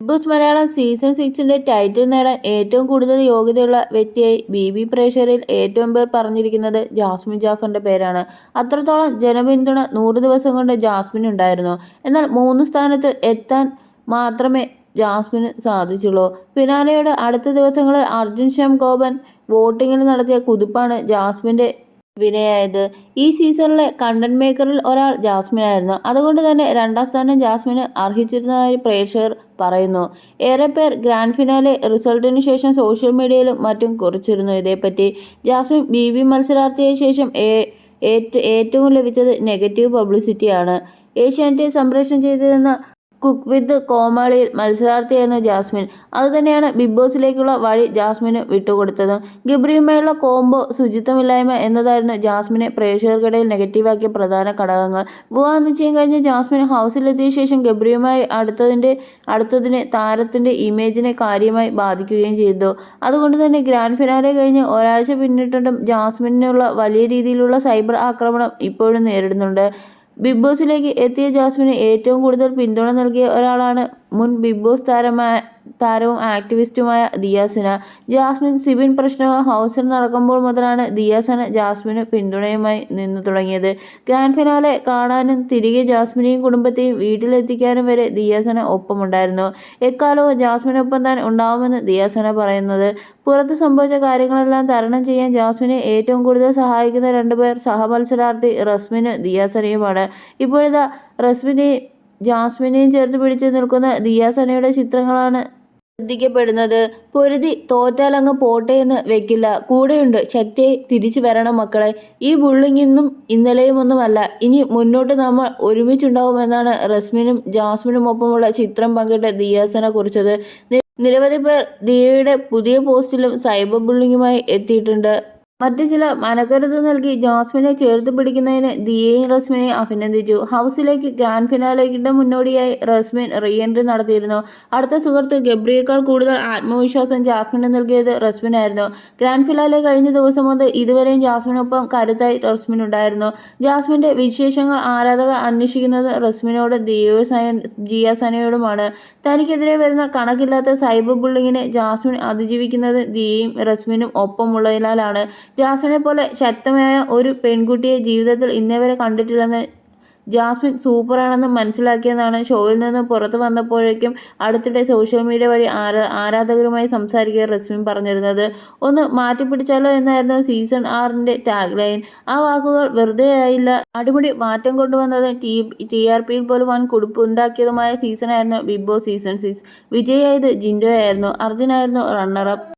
Boss Malayalam season സിക്സിന്റെ title നേടാൻ ഏറ്റവും കൂടുതൽ യോഗ്യതയുള്ള വ്യക്തിയായി ബി ബി പ്രേഷറിൽ ഏറ്റവും പേർ പറഞ്ഞിരിക്കുന്നത് ജാസ്മിൻ ജാഫറിന്റെ പേരാണ്. അത്രത്തോളം ജനപിന്തുണ നൂറ് ദിവസം കൊണ്ട് ജാസ്മിൻ ഉണ്ടായിരുന്നു. എന്നാൽ മൂന്ന് സ്ഥാനത്ത് എത്താൻ മാത്രമേ ജാസ്മിന് സാധിച്ചുള്ളൂ. ഫിനാലയുടെ അടുത്ത ദിവസങ്ങളിൽ അർജുൻ ശ്യാം കോപൻ വോട്ടിങ്ങിൽ നടത്തിയ കുതിപ്പാണ് ജാസ്മിന്റെ വിനയായത്. ഈ സീസണിലെ കണ്ടന്റ് മേക്കറിൽ ഒരാൾ ജാസ്മിൻ ആയിരുന്നു. അതുകൊണ്ട് തന്നെ രണ്ടാം സ്ഥാനം ജാസ്മിന് അർഹിച്ചിരുന്നതായി പ്രേക്ഷകർ പറയുന്നു. ഏറെ പേർ ഗ്രാൻഡ് ഫിനാലെ റിസൾട്ടിന് ശേഷം സോഷ്യൽ മീഡിയയിലും മറ്റും കുറിച്ചിരുന്നു. ഇതേപ്പറ്റി ജാസ്മിൻ ബി ബി മത്സരാർത്ഥിയായ ശേഷം ഏറ്റവും ലഭിച്ചത് നെഗറ്റീവ് പബ്ലിസിറ്റിയാണ് ഏഷ്യാനെറ്റ് സംപ്രേഷണം ചെയ്തിരുന്ന കുക്ക് വിത്ത് കോമാളിയിൽ മത്സരാർത്ഥിയായിരുന്നു ജാസ്മിൻ. അതുതന്നെയാണ് ബിഗ് ബോസിലേക്കുള്ള വഴി ജാസ്മിന് വിട്ടുകൊടുത്തതും. ഗബ്രിയുമായുള്ള കോംബോ ശുചിത്വമില്ലായ്മ എന്നതായിരുന്നു ജാസ്മിനെ പ്രേക്ഷകർക്കിടയിൽ നെഗറ്റീവാക്കിയ പ്രധാന ഘടകങ്ങൾ. വിവാഹ നിശ്ചയം കഴിഞ്ഞ് ജാസ്മിൻ ഹൗസിലെത്തിയ ശേഷം ഗബ്രിയുമായി അടുത്തതിന്റെ അടുത്തതിന് താരത്തിന്റെ ഇമേജിനെ കാര്യമായി ബാധിക്കുകയും ചെയ്തു. അതുകൊണ്ട് തന്നെ ഗ്രാൻഡ് ഫിനാലെ കഴിഞ്ഞ് ഒരാഴ്ച പിന്നിട്ടിട്ടും ജാസ്മിനുള്ള വലിയ രീതിയിലുള്ള സൈബർ ആക്രമണം ഇപ്പോഴും നേരിടുന്നുണ്ട്. ബിഗ് ബോസിലേക്ക് എത്തിയ ജാസ്മിന് ഏറ്റവും കൂടുതൽ പിന്തുണ നൽകിയ ഒരാളാണ് മുൻ ബിഗ് ബോസ് താരമായ താരവും ആക്ടിവിസ്റ്റുമായ ദിയാസിന. ജാസ്മിൻ സിബിൻ പ്രശ്നങ്ങൾ ഹൗസിൽ നടക്കുമ്പോൾ മുതലാണ് ദിയാസന ജാസ്മിന് പിന്തുണയുമായി നിന്നു തുടങ്ങിയത്. ഗ്രാൻഡ് ഫിനാലെ കാണാനും തിരികെ ജാസ്മിനെയും കുടുംബത്തെയും വീട്ടിലെത്തിക്കാനും വരെ ദിയാസന ഒപ്പമുണ്ടായിരുന്നു. എക്കാലവും ജാസ്മിനൊപ്പം താൻ ഉണ്ടാവുമെന്ന് ദിയാസന പറയുന്നത്. പുറത്ത് സംഭവിച്ച കാര്യങ്ങളെല്ലാം തരണം ചെയ്യാൻ ജാസ്മിനെ ഏറ്റവും കൂടുതൽ സഹായിക്കുന്ന രണ്ടുപേർ സഹമത്സരാർത്ഥി റസ്മിന് ദിയാസനയുമാണ്. ഇപ്പോഴിതാ റസ്മിനെ ജാസ്മിനെയും ചേർത്ത് പിടിച്ചു നിൽക്കുന്ന ദിയാസനയുടെ ചിത്രങ്ങളാണ് ശ്രദ്ധിക്കപ്പെടുന്നത്. പൊരുതി തോറ്റാലങ്ങ് പോട്ടെ എന്ന് വെക്കില്ല. കൂടെയുണ്ട്. ശക്തിയെ തിരിച്ചു വരണം മക്കളെ. ഈ ബുള്ളിങ്ങിന്നും ഇന്നലെയും ഒന്നുമല്ല ഇനി മുന്നോട്ട് നമ്മൾ ഒരുമിച്ചുണ്ടാവുമെന്നാണ് റസ്മിനും ജാസ്മിനും ഒപ്പമുള്ള ചിത്രം പങ്കിട്ട് ദിയാസന കുറിച്ചത്. നിരവധി പേർ ദിയയുടെ പുതിയ പോസ്റ്റിലും സൈബർ ബുള്ളിങ്ങുമായി എത്തിയിട്ടുണ്ട്. മറ്റു ചില മനക്കരുത് നൽകി ജാസ്മിനെ ചേർത്ത് പിടിക്കുന്നതിന് ദിയയും റസ്മിനെയും അഭിനന്ദിച്ചു. ഹൗസിലേക്ക് ഗ്രാൻഡ് ഫിനാലേക്കിന്റെ മുന്നോടിയായി റസ്മിൻ റീ എൻട്രി നടത്തിയിരുന്നു. അടുത്ത സുഹൃത്ത് ഗബ്രിയേക്കാൾ കൂടുതൽ ആത്മവിശ്വാസം ജാസ്മിന് നൽകിയത് റസ്മിനായിരുന്നു. ഗ്രാൻഡ് ഫിനാലെ കഴിഞ്ഞ ദിവസം മുതൽ ഇതുവരെയും ജാസ്മിനൊപ്പം കരുത്തായി റസ്മിൻ ഉണ്ടായിരുന്നു ജാസ്മിന്റെ വിശേഷങ്ങൾ ആരാധകർ അന്വേഷിക്കുന്നത് റസ്മിനോട് ദിയോ ജിയ സനയോടുമാണ്. തനിക്കെതിരെ വരുന്ന കണക്കില്ലാത്ത സൈബർ ബുള്ളിങ്ങിനെ ജാസ്മിൻ അതിജീവിക്കുന്നത് ദിയയും റസ്മിനും ഒപ്പമുള്ളതിനാലാണ്. ജാസ്മിനെ പോലെ ശക്തമായ ഒരു പെൺകുട്ടിയെ ജീവിതത്തിൽ ഇന്നേവരെ കണ്ടിട്ടില്ലെന്ന് ജാസ്മിൻ സൂപ്പറാണെന്ന് മനസ്സിലാക്കിയെന്നാണ് ഷോയിൽ നിന്ന് പുറത്തു വന്നപ്പോഴേക്കും അടുത്തിടെ സോഷ്യൽ മീഡിയ വഴി ആരാ ആരാധകരുമായി സംസാരിക്കുക റസ്മിൻ പറഞ്ഞിരുന്നത്. ഒന്ന് മാറ്റിപ്പിടിച്ചാലോ എന്നായിരുന്നു സീസൺ ആറിന്റെ ടാഗ് ലൈൻ ആ വാക്കുകൾ വെറുതെ ആയില്ല. അടിമുടി മാറ്റം കൊണ്ടുവന്നത് ടി ടി ആർ പിയിൽ പോലും വൻ കുടുപ്പുണ്ടാക്കിയതുമായ സീസണായിരുന്നു ബിഗ് ബോസ് സീസൺ സിക്സ്. വിജയായത് ജിൻഡോ ആയിരുന്നു അർജുനായിരുന്നു റണ്ണറപ്പ്.